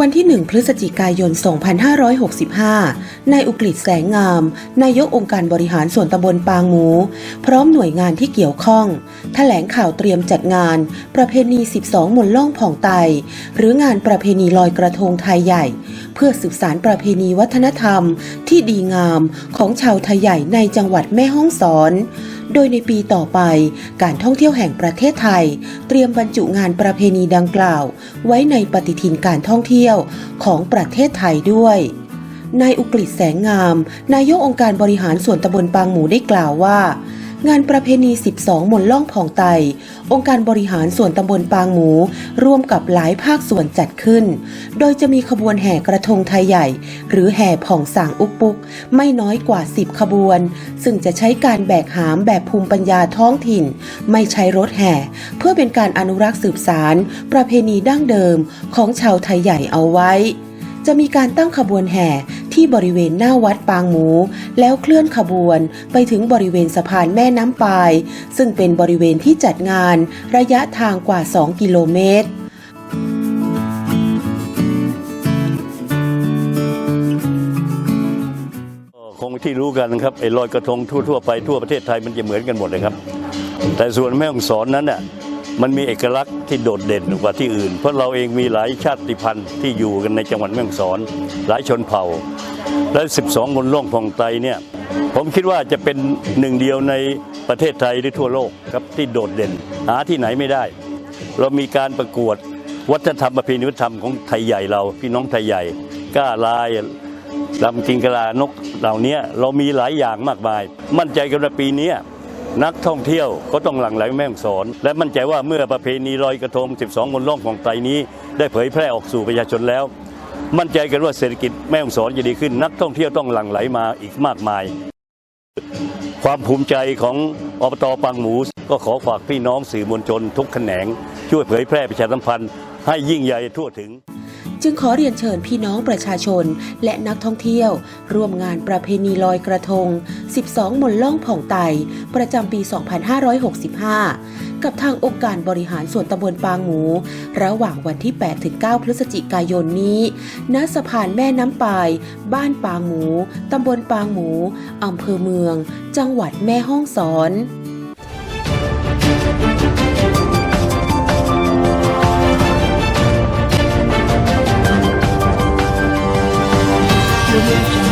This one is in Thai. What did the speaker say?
วันที่ 1 พฤศจิกายน 2565 นายอุกฤษแสงงาม นายกองค์การบริหารส่วนตำบลปางหมู พร้อมหน่วยงานที่เกี่ยวข้องแถลงข่าวเตรียมจัดงาน ประเพณี 12 มนล่องผ่องไต หรืองานประเพณีลอยกระทงไทยใหญ่ เพื่อสืบสารประเพณีวัฒนธรรมที่ดีงามของชาวไทยใหญ่ในจังหวัดแม่ฮ่องสอนโดยในปีต่อไปการท่องเที่ยวแห่งประเทศไทย เตรียมบรรจุงานประเพณีดังกล่าว ไว้ในปฏิทินการท่องเที่ยวของประเทศไทยด้วยนายอุกฤษแสงงาม นายกองค์การบริหารส่วนตำบลปางหมูได้กล่าวว่า งานประเพณี 12 มนล่องผ่องไต องค์การบริหารส่วนตำบลปางหมู ร่วมกับหลายภาคส่วนจัดขึ้น โดยจะมีขบวนแห่กระทงไทยใหญ่ หรือแห่ผ่องสางอุกปุก ไม่น้อยกว่า 10 ขบวน ซึ่งจะใช้การแบกหามแบบภูมิปัญญาท้องถิ่น ไม่ใช้รถแห่ เพื่อเป็นการอนุรักษ์สืบสาร ประเพณีดั้งเดิมของชาวไทยใหญ่เอาไว้จะมีการตั้งขบวนแห่ ที่บริเวณหน้าวัดปางหมู แล้วเคลื่อนขบวนไปถึงบริเวณสะพานแม่น้ำปาย ซึ่งเป็นบริเวณที่จัดงานระยะทางกว่า 2 กิโลเมตรคงที่รู้กันนะครับไอ้ลอยกระทงทั่วๆไปทั่วประเทศไทยมันจะเหมือนกันหมดเลยครับ แต่ส่วนแม่ฮ่องสอนนั้นน่ะ มันมีเอกลักษณ์ที่โดดเด่นกว่าที่อื่น เพราะเราเองมีหลายชาติพันธุ์ที่อยู่กันในจังหวัดแม่ฮ่องสอน หลายชนเผ่า และ 12คนล่องผ่องไตเนี่ยผมคิดว่าจะเป็นหนึ่งเดียวในประเทศไทยหรือทั่วโลกครับที่โดดเด่น หาที่ไหนไม่ได้ เรามีการประกวดวัฒนธรรมประเพณีวัฒนธรรมของไทยใหญ่เราพี่น้องไทยใหญ่กล้าลายลำกิงกะลานกเหล่านี้เรามีหลายอย่างมากมาย มั่นใจกันว่าปีนี้ นักท่องเที่ยวก็ต้องหลั่งไหลแม่ฮ่องสอน และมั่นใจว่าเมื่อประเพณีลอยกระทง 12มนต์ล่องของไตรนี้ ได้เผยแพร่ออกสู่ประชาชนแล้ว มั่นใจกันว่าเศรษฐกิจแม่ฮ่องสอนจะดีขึ้น นักท่องเที่ยวต้องหลั่งไหลมาอีกมากมาย ความภูมิใจของอบตปางหมู ก็ขอฝากพี่น้องสื่อมวลชนทุกแขนง ช่วยเผยแพร่ประชาสัมพันธ์ให้ยิ่งใหญ่ทั่วถึง จึงขอเรียนเชิญพี่น้องประชาชน และนักท่องเที่ยว ร่วมงานประเพณีลอยกระทง 12 มนล่องผ่องไต ประจำปี 2565 กับทางองค์การบริหารส่วนตำบลปางหมู ระหว่างวันที่ 8-9 พฤศจิกายนนี้ ณ สะพานแม่น้ำปาย บ้านปางหมู ตำบลปางหมูอำเภอเมือง จังหวัดแม่ฮ่องสอน You.